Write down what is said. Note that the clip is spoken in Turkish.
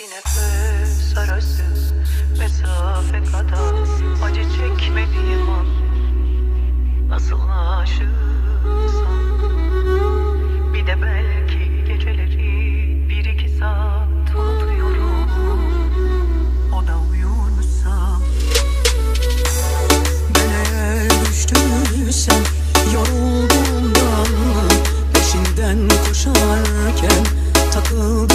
İki nefes arası mesafe kadar acı çekmediğim an. Nasıl aşıksam bir de belki geceleri bir iki saat oluyorum ona uyursam ben eğer düştüysem yorulduğumdan peşinden koşarken takıldım.